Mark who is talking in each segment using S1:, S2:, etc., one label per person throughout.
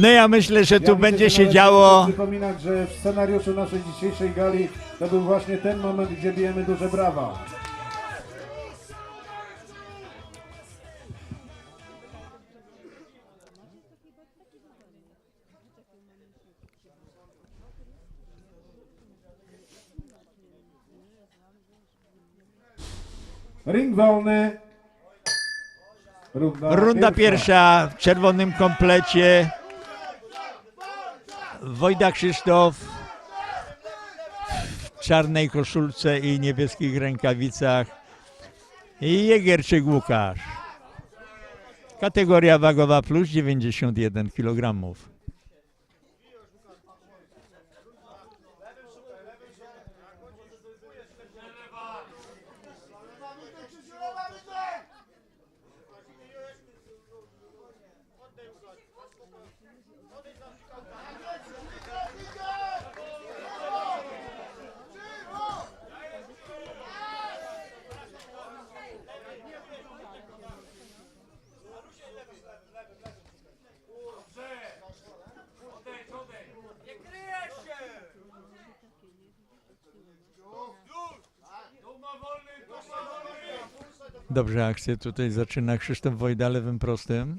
S1: No ja myślę, że tu będzie się działo.
S2: Przypominać, że w scenariuszu naszej dzisiejszej gali to był właśnie ten moment, gdzie bijemy duże brawa. Ring wolny. Runda,
S1: Runda pierwsza w czerwonym komplecie. Wojda Krzysztof w czarnej koszulce i niebieskich rękawicach. I Jegerczyk Łukasz. Kategoria wagowa plus 91 kg. Dobrze, akcję tutaj zaczyna Krzysztof Wojda lewym prostym.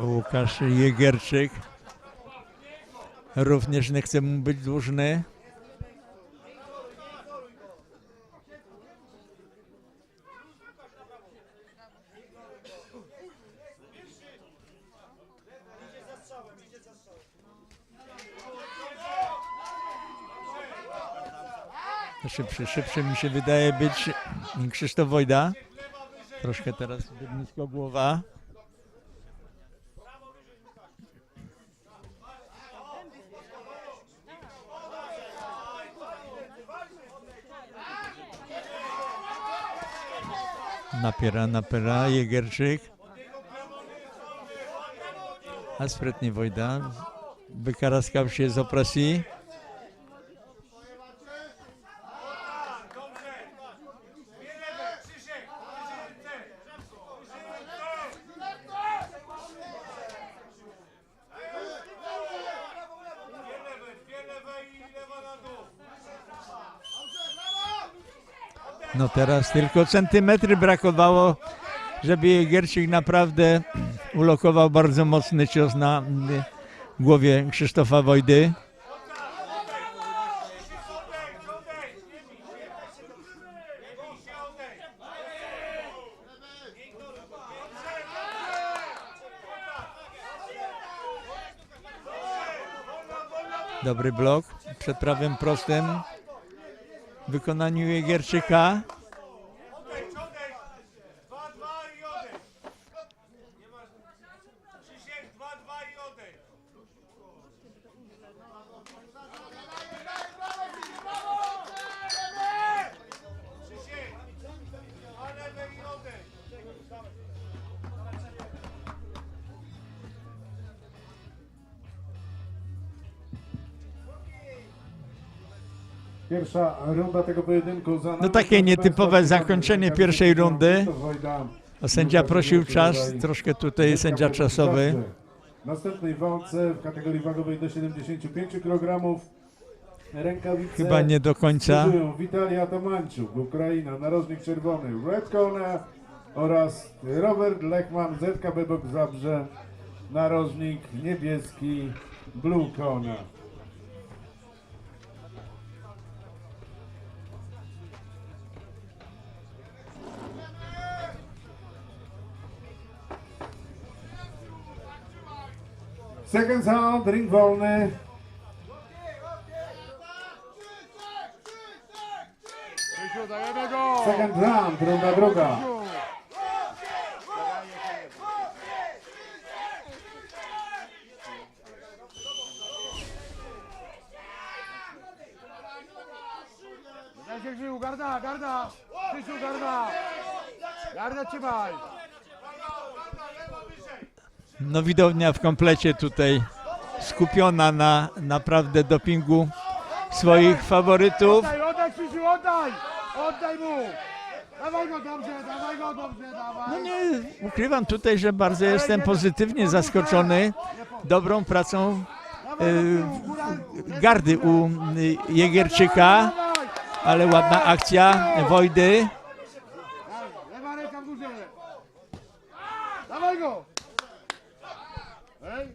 S1: Łukasz Jegerczyk również nie chce mu być dłużny. Szybszy, szybszy mi się wydaje być Krzysztof Wojda. Troszkę teraz nisko głowa. Napiera, napiera, Jegerczyk. A sprytnie Wojda. Wykaraskał się z opresji. No teraz tylko centymetry brakowało, żeby Jegerczyk naprawdę ulokował bardzo mocny cios na głowie Krzysztofa Wojdy. Dobry blok przed prawym prostym wykonaniu Jegerczyka.
S2: Pierwsza runda tego pojedynku za
S1: No
S2: nami.
S1: takie
S2: Proszę
S1: nietypowe zakończenie pierwszej rundy. A sędzia prosił czas, troszkę tutaj sędzia czasowy.
S2: W następnej walce w kategorii wagowej do 75 kg rękawice
S1: Chyba nie do końca.
S2: Witalia Atamanczuk, Ukraina, narożnik czerwony Red Corner oraz Robert Lechman, ZKB Bok Zabrze, narożnik niebieski Blue Corner. Second round, ring wolny. Second round, runda druga.
S3: Krzysiu, garda, garda! Krzysiu, garda! Garda trzymaj!
S1: No widownia w komplecie tutaj skupiona na naprawdę dopingu swoich faworytów.
S3: Oddaj, oddaj Krzysiu, oddaj! Oddaj mu! Dawaj go dobrze, dawaj go dobrze, dawaj.
S1: No nie ukrywam tutaj, że bardzo jestem pozytywnie zaskoczony dobrą pracą e, gardy u y, Jegierczyka, ale ładna akcja Wojdy.
S3: Lewa ręka w górze. Dawaj go. Ej.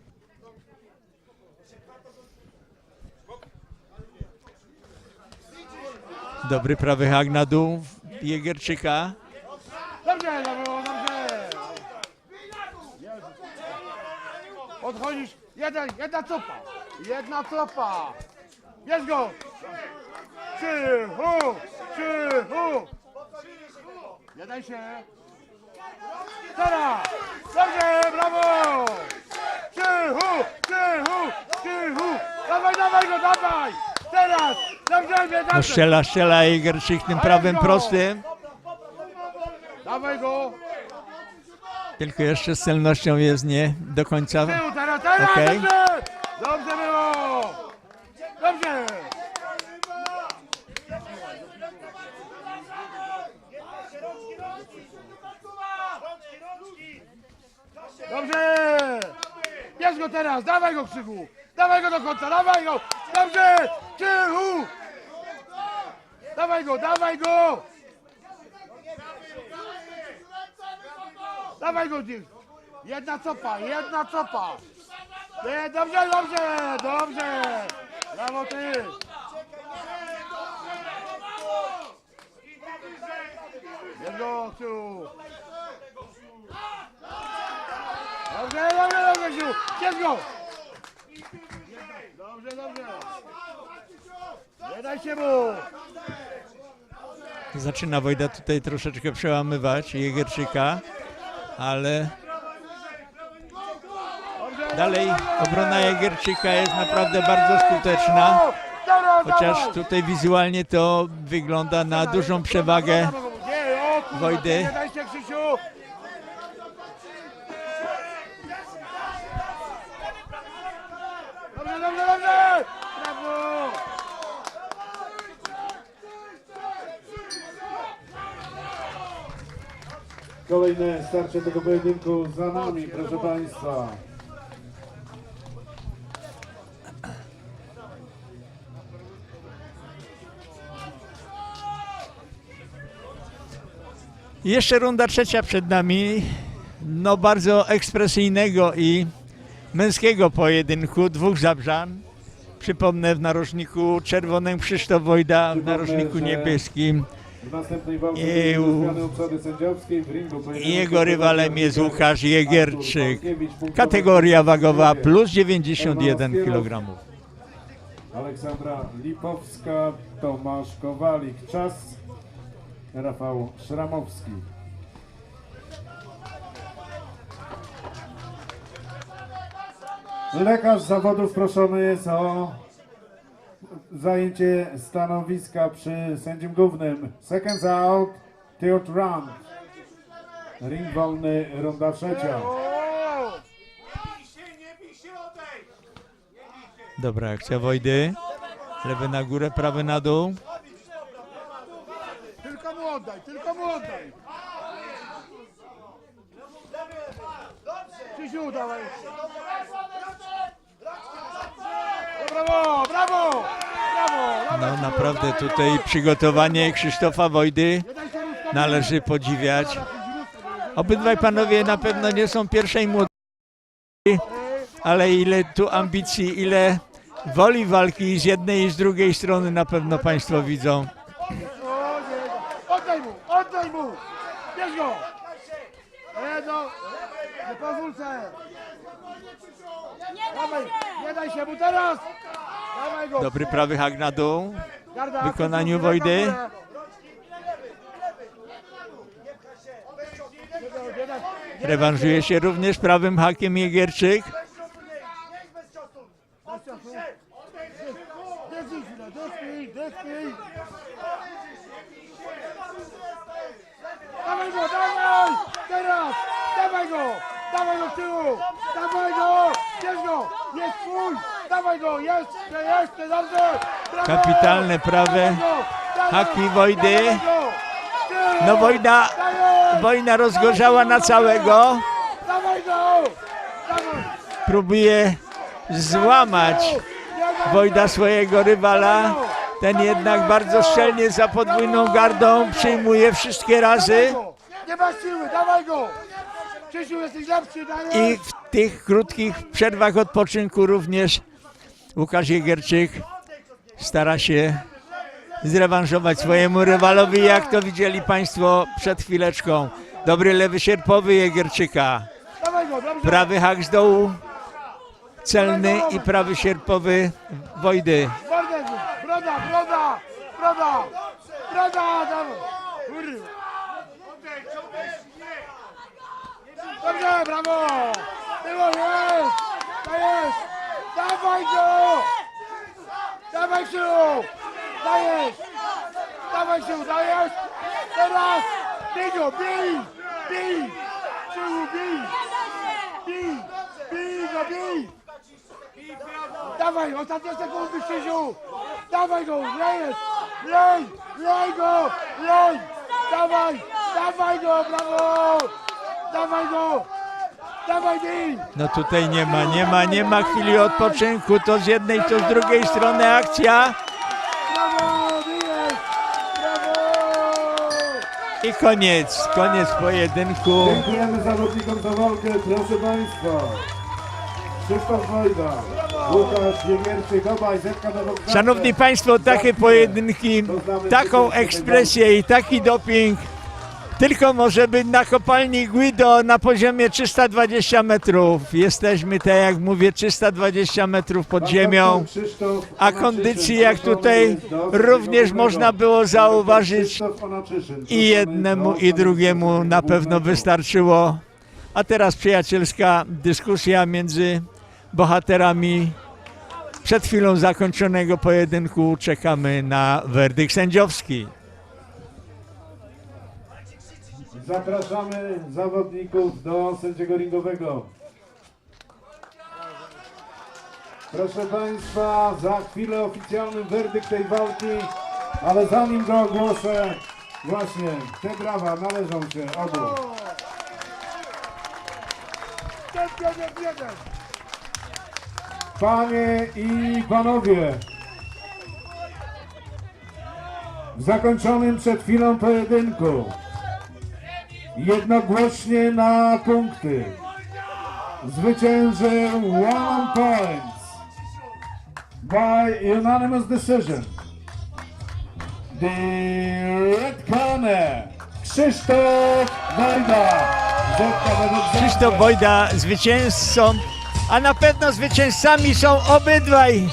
S1: Dobry prawy hak na dół Jegierczyka.
S3: Dobrze, dobrze. Odchodzisz. Jeden, jedna copa. Jedna copa. Bierz go. Cichu, cichu. Nie daj się. Teraz. Dobrze, brawo. Cichu, cichu, cichu. Dawaj, dawaj go, dawaj. Teraz. Dobrze, nie
S1: No
S3: daj
S1: strzela, strzela Jegierczyk tym prawym prostym.
S3: Dawaj go.
S1: Tylko jeszcze z celnością jest nie do końca.
S3: Tył, teraz, teraz,
S1: Okej.
S3: dobrze! Dobrze było! Dobrze! Dobrze! Bierz go teraz, dawaj go krzyku! Dawaj go do końca, dawaj go! Dobrze! Krzyku! Dawaj go, dawaj go! Dawaj go gdzieś! Jedna copa, jedna copa! Nie, dobrze, dobrze, dobrze! Brawo ty! Jest go, Krzysiu! Dobrze, dobrze, dobrze, Krzysiu! Jest go! Dobrze, dobrze! Nie daj się mu!
S1: Zaczyna Wojda tutaj troszeczkę przełamywać Jegierczyka, ale dalej obrona Jegierczyka jest naprawdę bardzo skuteczna. Chociaż tutaj wizualnie to wygląda na dużą przewagę Wojdy.
S3: Nie daj się, Krzysiu! Dobrze, dobrze, dobrze! Brawo!
S2: Kolejne starcie tego pojedynku za nami, proszę Państwa.
S1: Jeszcze runda trzecia przed nami. No bardzo ekspresyjnego i męskiego pojedynku dwóch Zabrzan. Przypomnę w narożniku czerwonym Krzysztof Wojda, w narożniku niebieskim.
S2: W następnej walce
S1: I Jego rywalem jest Łukasz Jegierczyk. Kategoria wagowa plus 91 kg.
S2: Aleksandra Lipowska, Tomasz Kowalik. Czas Rafał Szramowski. Lekarz zawodów proszony jest o zajęcie stanowiska przy sędzim głównym. Seconds out, third round. Ring wolny, runda trzecia.
S1: Dobra akcja Wojdy. Lewy na górę, prawy na dół.
S3: Tylko mu oddaj, tylko mu oddaj! Krzysiu, dawaj! No, brawo, brawo! Brawo!
S1: No naprawdę tutaj
S3: go!
S1: przygotowanie Krzysztofa Wojdy należy podziwiać. Obydwaj panowie na pewno nie są pierwszej młodości, ale ile tu ambicji, ile woli walki z jednej i z drugiej strony na pewno państwo widzą.
S3: Oddaj mu, oddaj mu! Bierz go! Nie, no, nie pozwól! Dawaj, nie daj się mu teraz! Dawaj go!
S1: Dobry prawy hak na dół.
S3: Garda,
S1: w wykonaniu
S3: w
S1: Wojdy. Rewanżuje się również prawym hakiem Jegierczyk.
S3: Dawaj go, dawaj! Teraz! Dawaj go! Dawaj go z tyłu! Dawaj go! Bierz go! Jest twój! Dawaj go! Jeszcze, jeszcze, dobrze! Brawo!
S1: Kapitalne prawe haki Wojdy. No wojna, wojna rozgorzała na całego.
S3: Dawaj go!
S1: Próbuje złamać Wojda swojego rywala. Ten jednak bardzo szczelnie za podwójną gardą przyjmuje wszystkie razy.
S3: Nie masz siły, dawaj go! Krzysiu, jesteś lepszy,
S1: I tych krótkich przerwach odpoczynku również Łukasz Jegerczyk stara się zrewanżować swojemu rywalowi, jak to widzieli Państwo przed chwileczką. Dobry lewy sierpowy
S3: dobrze!
S1: Prawy hak z dołu celny i prawy sierpowy Wojdy.
S3: Broda, broda, broda, broda! Dobrze, brawo! Było, jest! To jest! Dawaj go! Dawaj się! Dajesz! Dawaj się, dajesz! Teraz! Bij go, bij! Bij! Krzyżu, bij! Bij! Bij go, bij! Dawaj, ostatnie sekundy, Krzysiu! Dawaj go, lejesz! Lej! Lej go! Lej! Dawaj! Dawaj go, brawo! Dawaj go!
S1: No tutaj nie ma, nie ma, nie ma chwili odpoczynku. To z jednej, to z drugiej strony akcja. I koniec, koniec pojedynku.
S2: Dziękujemy zawodnikom za walkę, proszę Państwa. Krzysztof Wojda, Łukasz Jegierczyk, obaj Zetka Nowak.
S1: Szanowni Państwo, takie pojedynki, taką ekspresję i taki doping tylko może być na kopalni Guido na poziomie 320 metrów. Jesteśmy, tak jak mówię, 320 metrów pod ziemią. A kondycji, jak tutaj również można było zauważyć, i jednemu, i drugiemu na pewno wystarczyło. A teraz przyjacielska dyskusja między bohaterami. Przed chwilą zakończonego pojedynku czekamy na werdykt sędziowski.
S2: Zapraszamy zawodników do sędziego ringowego. Proszę Państwa, za chwilę oficjalny werdykt tej walki, ale zanim go ogłoszę, właśnie te brawa należą się obu. Panie i panowie, w zakończonym przed chwilą pojedynku jednogłośnie na punkty. Zwyciężył one points by unanimous decision. The red corner Krzysztof według
S1: Krzysztof Wojda zwycięzcą, a na pewno zwycięzcami są obydwaj